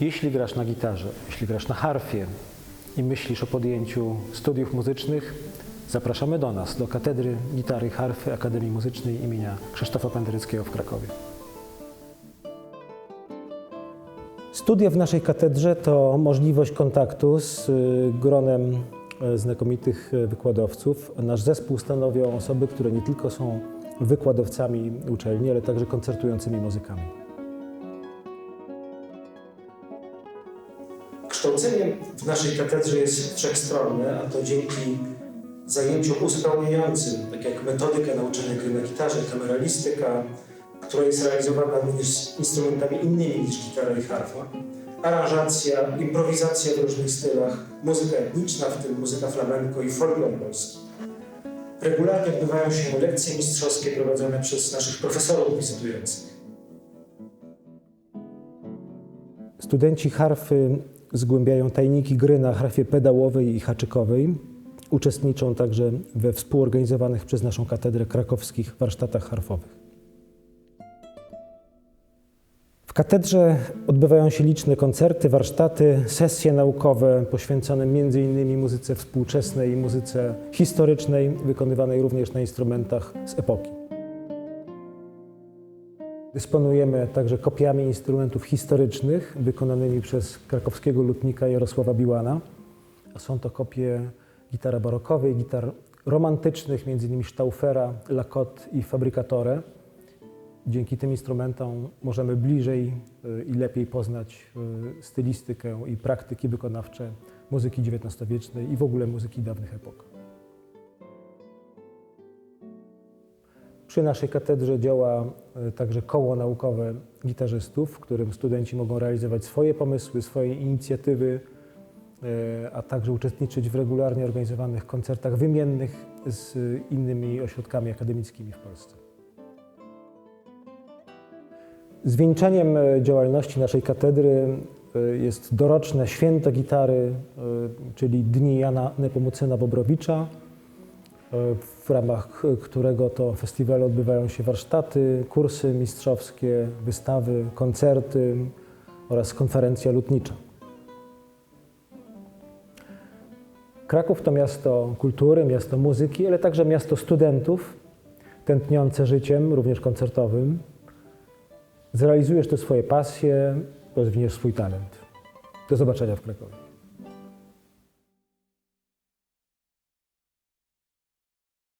Jeśli grasz na gitarze, jeśli grasz na harfie i myślisz o podjęciu studiów muzycznych, zapraszamy do nas, do Katedry Gitary i Harfy Akademii Muzycznej imienia Krzysztofa Pendereckiego w Krakowie. Studia w naszej katedrze to możliwość kontaktu z y, gronem y, znakomitych y, wykładowców. Nasz zespół stanowią osoby, które nie tylko są wykładowcami uczelni, ale także koncertującymi muzykami. Kształcenie w naszej katedrze jest wszechstronne, a to dzięki zajęciom uzupełniającym, tak jak metodyka nauczania gry na gitarze, kameralistyka, która jest realizowana również z instrumentami innymi niż gitara i harfa, aranżacja, improwizacja w różnych stylach, muzyka etniczna, w tym muzyka flamenko i folklor polski. Regularnie odbywają się lekcje mistrzowskie prowadzone przez naszych profesorów wizytujących. Studenci harfy zgłębiają tajniki gry na harfie pedałowej i haczykowej. Uczestniczą także we współorganizowanych przez naszą katedrę krakowskich warsztatach harfowych. W katedrze odbywają się liczne koncerty, warsztaty, sesje naukowe poświęcone m.in. muzyce współczesnej i muzyce historycznej, wykonywanej również na instrumentach z epoki. Dysponujemy także kopiami instrumentów historycznych wykonanymi przez krakowskiego lutnika Jarosława Biłana. Są to kopie gitar barokowej, gitar romantycznych, m.in. Staufera, Lacotte i Fabricatore. Dzięki tym instrumentom możemy bliżej y, i lepiej poznać y, stylistykę i praktyki wykonawcze muzyki XIX-wiecznej i w ogóle muzyki dawnych epok. Przy naszej katedrze działa y, także koło naukowe gitarzystów, w którym studenci mogą realizować swoje pomysły, swoje inicjatywy, y, a także uczestniczyć w regularnie organizowanych koncertach wymiennych z innymi ośrodkami akademickimi w Polsce. Zwieńczeniem e, działalności naszej katedry e, jest doroczne święto gitary, e, czyli Dni Jana Nepomucena Bobrowicza, e, w ramach którego to festiwalu odbywają się warsztaty, kursy mistrzowskie, wystawy, koncerty oraz konferencja lutnicza. Kraków to miasto kultury, miasto muzyki, ale także miasto studentów tętniące życiem, również koncertowym. Zrealizujesz tu swoje pasje, rozwiniesz swój talent. Do zobaczenia w Krakowie.